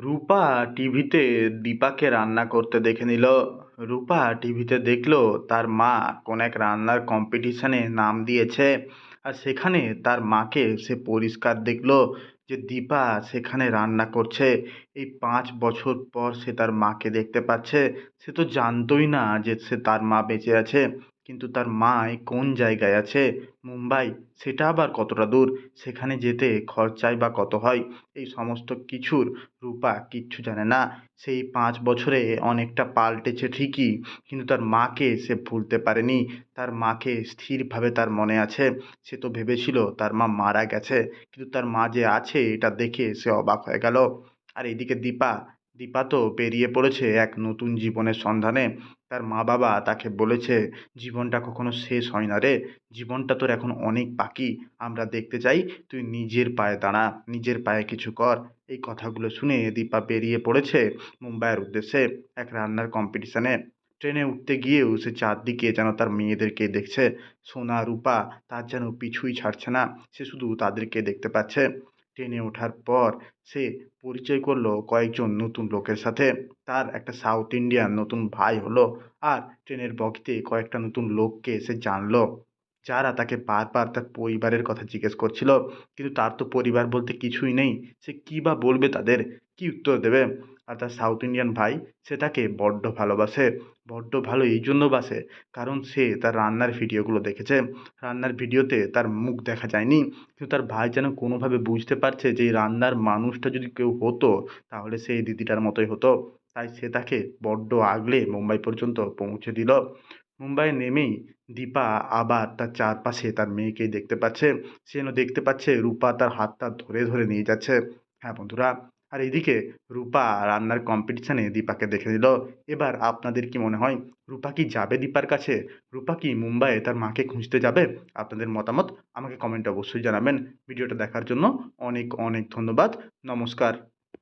রূপা টিভিতে দীপাকে রান্না করতে দেখে নিল। রূপা টিভিতে দেখল তার মা কোন এক রান্নার কম্পিটিশনে নাম দিয়েছে আর সেখানে তার মাকে সে পরিষ্কার দেখল যে দীপা সেখানে রান্না করছে। এই পাঁচ বছর পর সে তার মাকে দেখতে পাচ্ছে। সে তো জানতোই না যে সে তার মা বেঁচে আছে। কিন্তু তার মা এই কোন জায়গায় আছে? মুম্বাই, সেটা আবার কতটা দূর? সেখানে যেতে খরচাই বা কত হয়? এই সমস্ত কিছুর রূপা কিচ্ছু জানে না। সেই পাঁচ বছরে অনেকটা পাল্টেছে ঠিকই, কিন্তু তার মাকে সে ভুলতে পারেনি। তার মাকে স্থিরভাবে তার মনে আছে। সে তো ভেবেছিল তার মা মারা গেছে, কিন্তু তার মা যে আছে, এটা দেখে সে অবাক হয়ে গেল। আর এদিকে দীপা দীপা তো বেরিয়ে পড়েছে এক নতুন জীবনের সন্ধানে। তার মা বাবা তাকে বলেছে, জীবনটা কখনো শেষ হয় না রে। জীবনটা তোর এখন অনেক বাকি। আমরা দেখতে চাই তুই নিজের পায়ে দাঁড়া, নিজের পায়ে কিছু কর। এই কথাগুলো শুনে দীপা বেরিয়ে পড়েছে মুম্বাইয়ের উদ্দেশ্যে এক রান্নার কম্পিটিশানে ট্রেনে উঠতে গিয়েও সে চারদিকে যেন তার মেয়েদেরকে দেখছে। সোনা, রূপা তার যেন পিছুই ছাড়ছে না, সে শুধু তাদেরকে দেখতে পাচ্ছে। ট্রেনে ওঠার পর সে পরিচয় করল কয়েকজন নতুন লোকের সাথে। তার একটা সাউথ ইন্ডিয়ান নতুন ভাই হলো। আর ট্রেনের বগিতে কয়েকটা নতুন লোককে সে জানলো। যারা তাকে বারবার তার পরিবারের কথা জিজ্ঞেস করছিল, কিন্তু তার তো পরিবার বলতে কিছুই নেই, সে কী বা বলবে তাদের? কী উত্তর দেবে? আর তার সাউথ ইন্ডিয়ান ভাই, সে তাকে বড্ড ভালোবাসে, বড্ড ভালো এই জন্য বাসে, কারণ সে তার রান্নার ভিডিওগুলো দেখেছে। রান্নার ভিডিওতে তার মুখ দেখা যায়নি, কিন্তু তার ভাই যেন কোনোভাবে বুঝতে পারছে যে এই রান্নার মানুষটা যদি কেউ হতো, তাহলে সে দিদিটার মতোই হতো। তাই সে তাকে বড্ড আগলে মুম্বাই পর্যন্ত পৌঁছে দিল। মুম্বাইয়ে নেমেই দীপা আবার তার চারপাশে তার মেয়েকেই দেখতে পাচ্ছে। সে যেন দেখতে পাচ্ছে রূপা তার হাতটা ধরে ধরে নিয়ে যাচ্ছে। হ্যাঁ বন্ধুরা, আর এদিকে রূপা রান্নার কম্পিটিশানে দীপাকে দেখে নিল। এবার আপনাদের কি মনে হয়, রূপা কি যাবে দীপার কাছে? রূপা কি মুম্বাইয়ে তার মাকে খুঁজতে যাবে? আপনাদের মতামত আমাকে কমেন্টে অবশ্যই জানাবেন। ভিডিওটা দেখার জন্য অনেক অনেক ধন্যবাদ। নমস্কার।